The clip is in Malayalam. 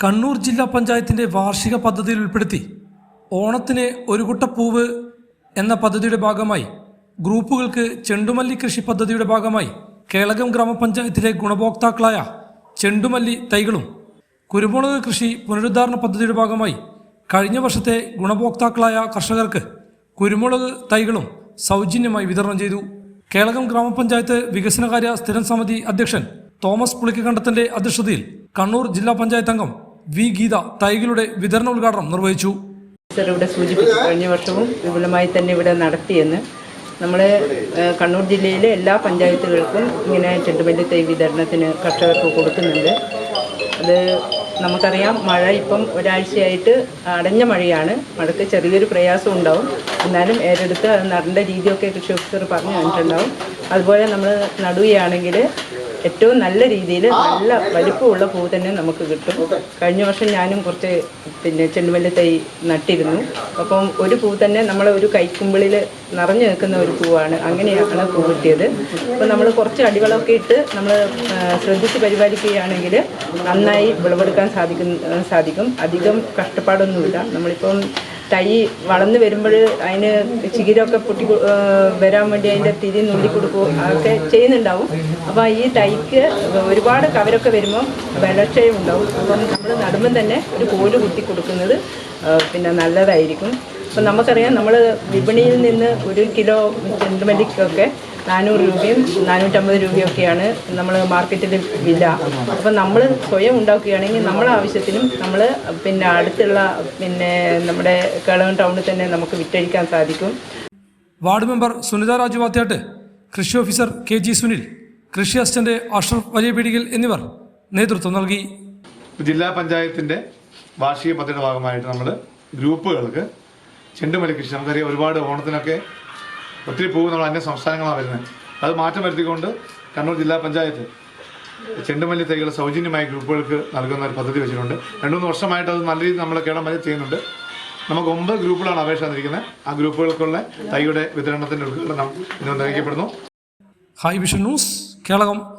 കണ്ണൂർ ജില്ലാ പഞ്ചായത്തിന്റെ വാർഷിക പദ്ധതിയിൽ ഉൾപ്പെടുത്തി ഓണത്തിന് ഒരു കുട്ടപ്പൂവ് എന്ന പദ്ധതിയുടെ ഭാഗമായി ഗ്രൂപ്പുകൾക്ക് ചെണ്ടുമല്ലി കൃഷി പദ്ധതിയുടെ ഭാഗമായി കേളകം ഗ്രാമപഞ്ചായത്തിലെ ഗുണഭോക്താക്കളായ ചെണ്ടുമല്ലി തൈകളും കുരുമുളക് കൃഷി പുനരുദ്ധാരണ പദ്ധതിയുടെ ഭാഗമായി കഴിഞ്ഞ വർഷത്തെ ഗുണഭോക്താക്കളായ കർഷകർക്ക് കുരുമുളക് തൈകളും സൗജന്യമായി വിതരണം ചെയ്തു. കേളകം ഗ്രാമപഞ്ചായത്ത് വികസനകാര്യ സ്ഥിരം സമിതി അധ്യക്ഷൻ തോമസ് പുളിക്കകണ്ടത്തിന്റെ അധ്യക്ഷതയിൽ കണ്ണൂർ ജില്ലാ പഞ്ചായത്ത് അംഗം വി ഗീത തൈകളുടെ വിതരണ ഉദ്ഘാടനം നിർവഹിച്ചു. ഇവിടെ സൂചിപ്പിച്ചു കഴിഞ്ഞ വർഷവും വിപുലമായി തന്നെ ഇവിടെ നടത്തിയെന്ന്. നമ്മുടെ കണ്ണൂർ ജില്ലയിലെ എല്ലാ പഞ്ചായത്തുകൾക്കും ഇങ്ങനെ ചെണ്ടുമല്ലി തൈ വിതരണത്തിന് കർഷകർക്ക് കൊടുക്കുന്നുണ്ട്. അത് നമുക്കറിയാം മഴ ഇപ്പം ഒരാഴ്ചയായിട്ട് അടഞ്ഞ മഴയാണ്. മഴയ്ക്ക് ചെറിയൊരു പ്രയാസം ഉണ്ടാവും. എന്നാലും ഏറ്റെടുത്ത് നടേണ്ട രീതിയൊക്കെ കൃഷി ഓഫീസർ പറഞ്ഞു തന്നിട്ടുണ്ടാവും. അതുപോലെ നമ്മൾ നടുകയാണെങ്കിൽ ഏറ്റവും നല്ല രീതിയിൽ നല്ല വലിപ്പമുള്ള പൂ തന്നെ നമുക്ക് കിട്ടും. കഴിഞ്ഞ വർഷം ഞാനും കുറച്ച് പിന്നെ ചെണ്ടുമല്ലി തൈ നട്ടിരുന്നു. അപ്പം ഒരു പൂ തന്നെ നമ്മൾ ഒരു കൈക്കുമ്പിളിൽ നിറഞ്ഞു നിൽക്കുന്ന ഒരു പൂവാണ്. അങ്ങനെയാണ് പൂ കിട്ടിയത്. അപ്പം നമ്മൾ കുറച്ച് അടികളൊക്കെ ഇട്ട് നമ്മൾ ശ്രദ്ധിച്ച് പരിപാലിക്കുകയാണെങ്കിൽ നന്നായി വിളവെടുക്കാൻ സാധിക്കും സാധിക്കും. അധികം കഷ്ടപ്പാടൊന്നുമില്ല. നമ്മളിപ്പം തൈ വളർന്ന് വരുമ്പോൾ അതിന് ചികിരൊക്കെ പൊട്ടി വരാൻ വേണ്ടി അതിന്റെ തിരി നുള്ളി കൊടുക്കുക അതൊക്കെ ചെയ്യുന്നുണ്ടാവും. അപ്പോൾ ഈ തൈക്ക് ഒരുപാട് കവരൊക്കെ വരുമ്പോൾ ബലക്ഷയം ഉണ്ടാവും. അപ്പം നമ്മൾ നടുമ്പം തന്നെ ഒരു കോൽ കുത്തി കൊടുക്കുന്നത് പിന്നെ നല്ലതായിരിക്കും. അപ്പം നമുക്കറിയാം നമ്മൾ വിപണിയിൽ നിന്ന് ഒരു കിലോ ചെണ്ടുമല്ലിക്കൊക്കെ നാനൂറ് രൂപയും നാനൂറ്റമ്പത് രൂപയൊക്കെയാണ് നമ്മൾ മാർക്കറ്റിൽ വില. അപ്പം നമ്മൾ സ്വയം ഉണ്ടാക്കുകയാണെങ്കിൽ നമ്മളെ ആവശ്യത്തിനും നമ്മൾ പിന്നെ അടുത്തുള്ള പിന്നെ നമ്മുടെ കേളകം ടൗണിൽ തന്നെ നമുക്ക് വിറ്റഴിക്കാൻ സാധിക്കും. വാർഡ് മെമ്പർ സുനിത രാജു വാത്യാട്ട് കൃഷി ഓഫീസർ കെ ജി സുനിൽ കൃഷി അസിസ്റ്റന്റ് അഷ്റഫ് വലിയ പീടികൽ എന്നിവർ നേതൃത്വം നൽകി. ജില്ലാ പഞ്ചായത്തിന്റെ വാർഷിക പദ്ധതിയുടെ ഭാഗമായിട്ട് നമ്മൾ ഗ്രൂപ്പുകൾക്ക് ചെണ്ടുമല്ലി കൃഷി നമുക്കറിയാം ഒരുപാട് ഓണത്തിനൊക്കെ ഒത്തിരി പൂവ് നമ്മൾ അന്യ സംസ്ഥാനങ്ങളാണ് വരുന്നത്. അത് മാറ്റം വരുത്തിക്കൊണ്ട് കണ്ണൂർ ജില്ലാ പഞ്ചായത്ത് ചെണ്ടുമല്ലി തൈകൾ സൗജന്യമായി ഗ്രൂപ്പുകൾക്ക് നൽകുന്ന ഒരു പദ്ധതി വെച്ചിട്ടുണ്ട്. രണ്ടു മൂന്ന് വർഷമായിട്ട് അത് നല്ല രീതിയിൽ നമ്മൾ കേരളം വരെ ചെയ്യുന്നുണ്ട്. നമുക്ക് ഒമ്പത് ഗ്രൂപ്പുകളാണ് അപേക്ഷ തന്നിരിക്കുന്നത്. ആ ഗ്രൂപ്പുകൾക്കുള്ള തൈയുടെ വിതരണത്തിന്റെ ഉദ്ഘാടനം ഇന്ന് നിർവഹിക്കപ്പെടുന്നു. High vision news Kelakam.